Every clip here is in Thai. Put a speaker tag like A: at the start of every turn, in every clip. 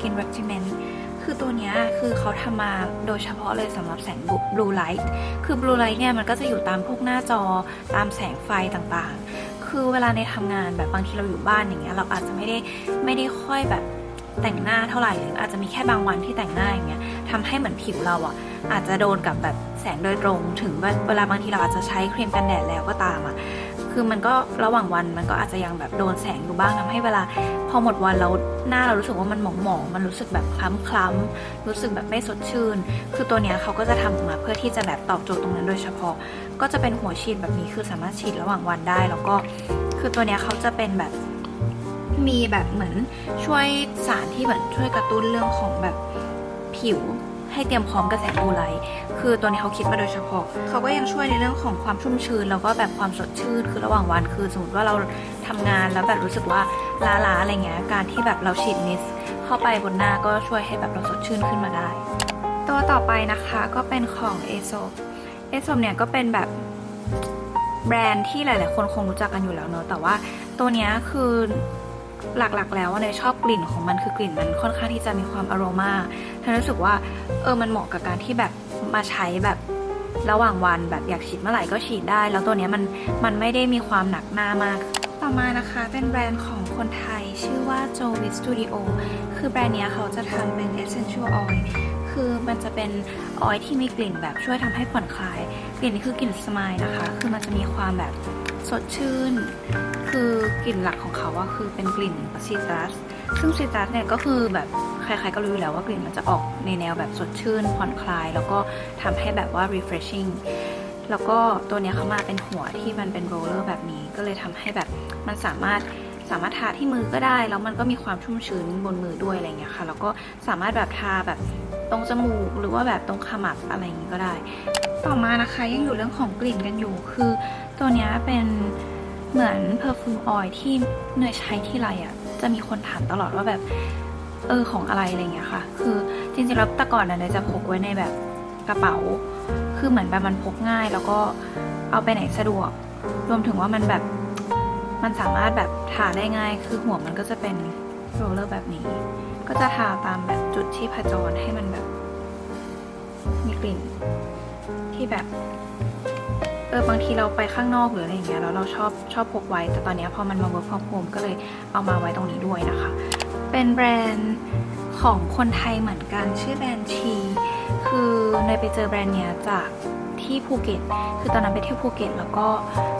A: Skin Regimen คือตัวนี้คือเขาทำมาโดยเฉพาะเลยสำหรับแสง blue light คือ blue light เนี่ยมันก็จะอยู่ตามพวกหน้าจอตามแสงไฟต่างๆ คือเวลาในทำงานแบบบางทีเราอยู่บ้านอย่างเงี้ยเราอาจจะไม่ได้ไม่ได้ค่อยแบบแต่งหน้าเท่าไหร่หรืออาจจะมีแค่บางวันที่แต่งหน้าอย่างเงี้ยทำให้เหมือนผิวเราอะ อาจจะโดนกับแบบแสงโดยตรง ถึงว่าเวลาบางทีเราอาจจะใช้ครีมกันแดดแล้วก็ตามอะ คือมันก็ระหว่างวันมันก็อาจจะยังแบบโดนแสงอยู่บ้างทำให้เวลา พอหมดวันแล้วหน้าเรารู้สึกว่ามันหมองหมองมันรู้สึกแบบคล้ำคล้ำรู้สึกแบบไม่สดชื่น คือตัวเนี้ยเขาก็จะทำออกมาเพื่อที่จะแบบตอบโจทย์ตรงนั้นโดยเฉพาะ ก็จะเป็นหัวฉีดแบบนี้คือสามารถฉีดระหว่างวันได้ แล้วก็คือตัวเนี้ยเขาจะเป็นแบบมีแบบเหมือนช่วยสารที่เหมือนช่วยกระตุ้นเรื่องของแบบผิวให้เตรียมพร้อมกับแสงบูไล คือตัวนี้เขาคิดมาโดยเฉพาะ เขาก็ยังช่วยในเรื่องของความชุ่มชื้นแล้วก็แบบความสดชื่น คือระหว่างวันคือสมมติว่าเราทำงานแล้วแบบรู้สึกว่าล้าๆอะไรเงี้ย การที่แบบเราฉีดมิสเข้าไปบนหน้าก็ช่วยให้แบบเราสดชื่นขึ้นมาได้ ตัวต่อไปนะคะก็เป็นของ a s o a s o เนี่ยก็เป็นแบบแบรนด์ที่หลาย ๆ คนคงรู้จักกันอยู่แล้วเนอะแต่ว่าตัวนี้คือหลักๆ แล้วเนยชอบกลิ่นของมันคือกลิ่นมันค่อนข้างที่จะมีความอโรมาเธอรู้สึกว่าเออมันเหมาะกับการที่แบบ มาใช้แบบระหว่างวันแบบอยากฉีดเมื่อไหร่ก็ฉีดได้ แล้วตัวนี้มันมันไม่ได้มีความหนักหน้ามาก ต่อมานะคะเป็นแบรนด์ของคนไทยชื่อว่า j o v i Studio คือแบรนด์นี้เขาจะทำเป็น essential oil คือมันจะเป็นออยที่มีกลิ่นแบบช่วยทำให้ผ่อนคลาย กลิ่นนี้คือกลิ่นสมายนะคะ คือมันจะมีความแบบสดชื่น คือกลิ่นหลักของเขาว่าคือเป็นกลิ่นซีตรัส ซึ่งซีตรัสเนี่ยก็คือแบบ ครๆก็รู้อยู่แล้วว่ากลิ่นมันจะออกในแนวแบบสดชื่นผ่อนคลาย แล้วก็ทำให้แบบว่า refreshing แล้วก็ตัวเนี้ยเขามาเป็นหัวที่มันเป็นโรลเลอร์แบบนี้ ก็เลยทำให้แบบมันสามารถสามารถทาที่มือก็ได้ แล้วมันก็มีความชุ่มชื้นบนมือด้วยอะไรเงี้ยค่ะ แล้วก็สามารถแบบทาแบบตรงจมูกหรือว่าแบบตรงขมับอะไรอย่างงี้ก็ได้ ต่อมานะคะยังอยู่เรื่องของกลิ่นกันอยู่ คือตัวนี้เป็นเหมือนเพอร์ฟูมออยที่เนยใช้ที่ไรอะ่ะจะมีคนถามตลอดว่าแบบ เออของอะไรอะไรเงี้ยค่ะ คือจริงๆแล้วแต่ก่อนเนี่ยจะพกไว้ในแบบกระเป๋า คือเหมือนแบบมันพกง่าย แล้วก็เอาไปไหนสะดวก รวมถึงว่ามันแบบมันสามารถแบบทาได้ง่าย คือหัวมันก็จะเป็นโรลเลอร์แบบนี้ ก็จะทาตามแบบจุดที่ผจรให้มันแบบ มีกลิ่น ที่แบบ เออบางทีเราไปข้างนอกหรืออะไรอย่างเงี้ยแล้วเราชอบชอบพกไว้ แต่ตอนเนี้ยพอมันมา work from home ก็เลยเอามาไว้ตรงนี้ด้วยนะคะ เป็นแบรนด์ของคนไทยเหมือนกันชื่อแบรนด์ชี คือเนยไปเจอแบรนด์เนี้ยจากที่ภูเก็ต คือตอนนั้นไปเที่ยวภูเก็ต แล้วก็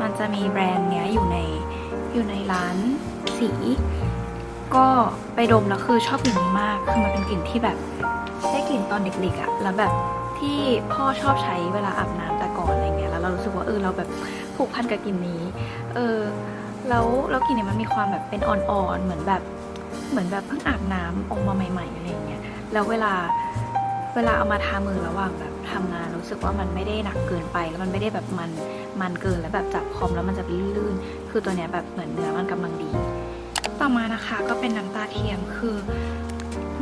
A: มันจะมีแบรนด์เนี้ยอยู่ในอยู่ในร้านสี ก็ไปดมแล้วคือชอบกลิ่นนี้มาก คือมันเป็นกลิ่นที่แบบได้กลิ่นตอนเด็กๆอะแล้วแบบที่พ่อชอบใช้เวลาอาบน้ำแต่ก่อนอะไรเงี้ย แล้วเรารู้สึกว่าเออเราแบบผูกพันกับกลิ่นนี้ เออแล้วแล้วกลิ่นเนี่ยมันมีความแบบเป็นอ่อนๆ เหมือนแบบ เหมือนแบบเพิ่งอาบน้ำออกมาใหม่ๆอะไรอย่างเงี้ยแล้วเวลาเวลาเอามาทามือระหว่างแบบทำงานรู้สึกว่ามันไม่ได้หนักเกินไปแล้วมันไม่ได้แบบมันมันเกินแล้วแบบจับคอมแล้วมันจะลื่นๆคือตัวเนี้ยแบบเหมือนเนื้อมันกำลังดี ต่อมานะคะก็เป็นน้ำตาเทียมคือ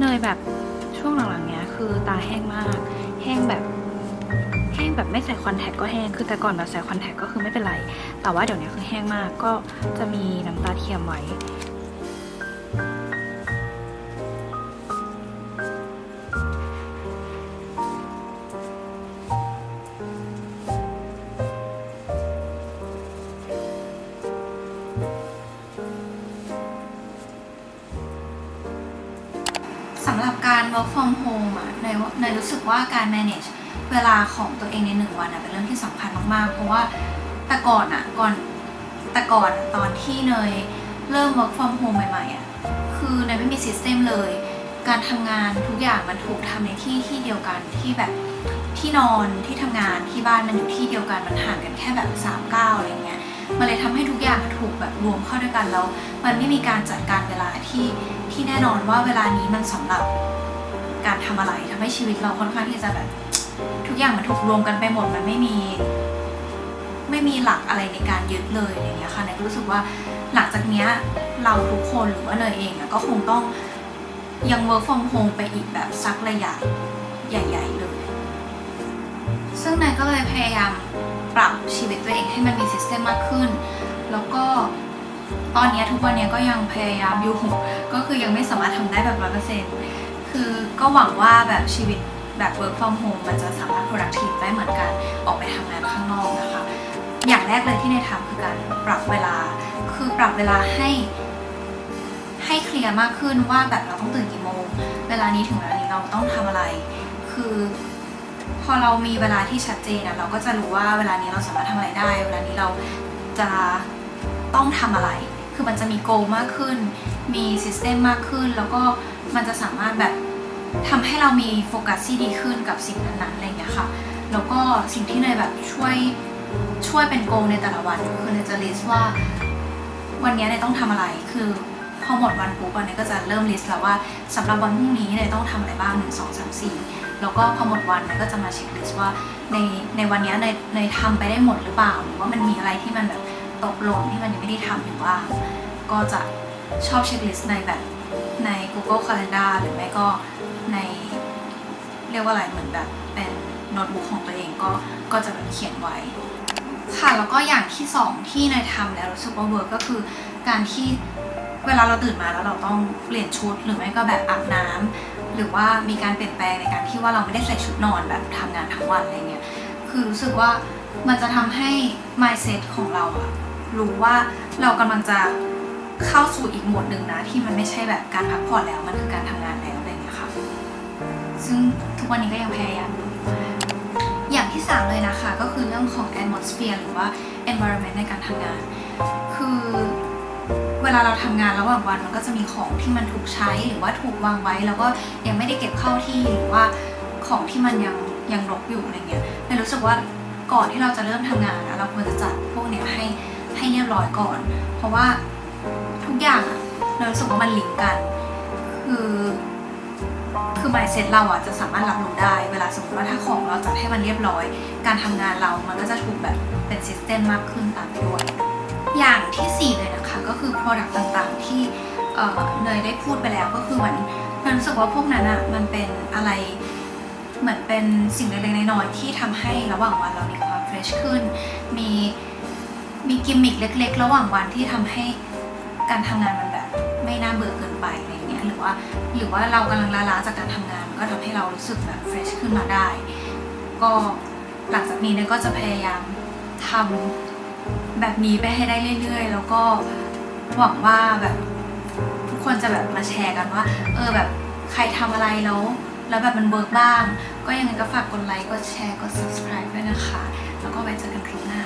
A: เนยแบบช่วงหลังๆเนี้ยคือตาแห้งมาก แห้งแบบแห้งแบบไม่ใส่คอนแทคก็แห้ง คือแต่ก่อนแบบใส่คอนแทคก็คือไม่เป็นไร แต่ว่าเดี๋ยวนี้คือแห้งมากก็จะมีน้ำตาเทียมไว้ work from home อะในในรู้สึกว่าการ manage เวลาของตัวเองในหนึ่งวันอะเป็นเรื่องที่สำคัญมากๆ เพราะว่าแต่ก่อนอะก่อนแต่ก่อนอะตอนที่เนยเริ่ม work from home ใหม่ๆอะคือเนยไม่มี system เลย การทำงานทุกอย่างมันถูกทำในที่ที่เดียวกันที่แบบที่นอนที่ทำงานที่บ้านมันอยู่ที่เดียวกันมันห่างกันแค่แบบ3ามก้าวอะไรเงี้ยมันเลยทำให้ทุกอย่างถูกแบบรวมเข้าด้วยกันแล้ว มันไม่มีการจัดการเวลาที่ที่แน่นอนว่าเวลานี้มันสำหรับ การทำอะไรทำให้ชีวิตเราค่อนข้างที่จะแบบ ทุกอย่างมันถูกรวมกันไปหมดมันไม่มี ไม่มีหลักอะไรในการยึดเลยอะไรเงี้ยค่ะเนยก็รู้สึกว่าหลังจากเนี้ยเราทุกคนหรือว่าเนยเองก็คงต้องยัง work from home ไปอีกแบบสักระยะใหญ่ ๆ เลย ซึ่งเนยก็เลยพยายามปรับชีวิตตัวเองให้มันมีซิสเต็มมากขึ้น แล้วก็ตอนนี้ทุกวันนี้ก็ยังพยายามอยู่ ก็คือยังไม่สามารถทำได้แบบร้อยเปอร์เซ็นต์ คือก็หวังว่าแบบชีวิตแบบ work from home มันจะสามารถ productive ได้เหมือนกันออกไปทำงานข้างนอกนะคะ อย่างแรกเลยที่ในทำคือการปรับเวลา คือปรับเวลาให้ ให้เคลียร์มากขึ้นว่าแบบเราต้องตื่นกี่โมง เวลานี้ถึงเวลานี้เราต้องทำอะไร คือพอเรามีเวลาที่ชัดเจนอะเราก็จะรู้ว่าเวลานี้เราสามารถทำอะไรได้ เวลานี้เราจะต้องทำอะไร คือมันจะมีโกมากขึ้น มีซิสเต็มมากขึ้น แล้วก็ มันจะสามารถแบบทำให้เรามีโฟกัสที่ดีขึ้นกับสิ่งนั้นๆอะไรอย่างเงี้ยค่ะ แล้วก็สิ่งที่เนยแบบช่วยช่วยเป็นโกในแต่ละวันคือเนยจะลิสต์ว่า วันนี้เนยต้องทำอะไรคือพอหมดวันปุ๊บเนยก็จะเริ่มลิสต์แล้วว่าสำหรับวันพรุ่งนี้เนยต้องทำอะไรบ้างหนึ่งสองสามสี่แล้วก็พอหมดวันเนยก็จะมาเช็คลิสต์ว่าในในวันนี้เนยเนยทำไปได้หมดหรือเปล่า หรือว่ามันมีอะไรที่มันแบบตกหล่นที่มันยังไม่ได้ทำอยู่บ้าก็จะชอบเช็คลิสต์ในแบบ ใน Google Calendar หรือไม่ก็ใน เรียกว่าอะไรเหมือนแบบเป็นโน้ตบุ๊กของตัวเองก็ก็จะแบบเขียนไว้ ค่ะแล้วก็อย่างที่สองที่เนยทำแล้วรู้สึกว่าเวิร์กก็คือการที่เวลาเราตื่นมาแล้วเราต้องเปลี่ยนชุด หรือไม่ก็แบบอาบน้ำหรือว่ามีการเปลี่ยนแปลงในการที่ว่าเราไม่ได้ใส่ชุดนอนแบบทำงานทั้งวันอะไรเงี้ยคือรู้สึกว่ามันจะทำให้ mindset ของเราอะรู้ว่าเรากำลังจะ เข้าสู่อีกโหมดหนึ่งนะ ที่มันไม่ใช่แบบการพักผ่อนแล้วมันคือการทำงานแล้วอะไรเงี้ยค่ะ ซึ่งทุกวันนี้ก็ยังพยายามอยู่อย่างที่3เลยนะคะ ก็คือเรื่องของ atmosphere หรือว่า environment ในการทำงาน คือเวลาเราทำงานระหว่างวันมันก็จะมีของที่มันถูกใช้หรือว่าถูกวางไว้ แล้วก็ยังไม่ได้เก็บเข้าที่หรือว่าของที่มันยังยังรกอยู่อะไรเงี้ยในรู้สึกว่าก่อนที่เราจะเริ่มทำงานนะเราควรจะจัดพวกเนี้ยให้ให้เรียบร้อยก่อน เพราะว่า ทุกอย่างอะเรารู้สึกว่ามันลิงก์กัน คือคือ mindset เราอะจะสามารถรับรู้ได้เวลาสมมติว่าถ้าของเราจัดให้มันเรียบร้อย การทำงานเรามันก็จะถูกแบบเป็นซิสเต็มมากขึ้นตามไปด้วยอย่างที่ 4 เลยนะคะ ก็คือ product ต่างๆที่เนยได้พูดไปแล้วก็คือเหมือนเนยรู้สึกว่าพวกนั้นอะมันเป็นอะไรเหมือนเป็นสิ่งเล็กๆน้อยๆที่ทำให้ระหว่างวันเรามีความเฟรชขึ้น มีมีกิมมิคเล็ก ๆ ระหว่างวันที่ทำให้ การทำงานมันแบบไม่น่าเบื่อเกินไปอะไรเงี้ยหรือว่าหรือว่าเรากำลังล้าๆจากการทำงานก็ทำให้เรารู้สึกแบบเฟรชขึ้นมาได้ ก็หลังจากนี้เนี่ยก็จะพยายามทำแบบนี้ไปให้ได้เรื่อยๆ แล้วก็หวังว่าแบบทุกคนจะแบบมาแชร์กันว่า เออแบบใครทำอะไรแล้วแล้วแบบมันเวิร์กบ้าง ก็ยังไงก็ฝากกดไลค์กดแชร์กด subscribe ได้นะคะ แล้วก็ไว้เจอกันคลิปหน้า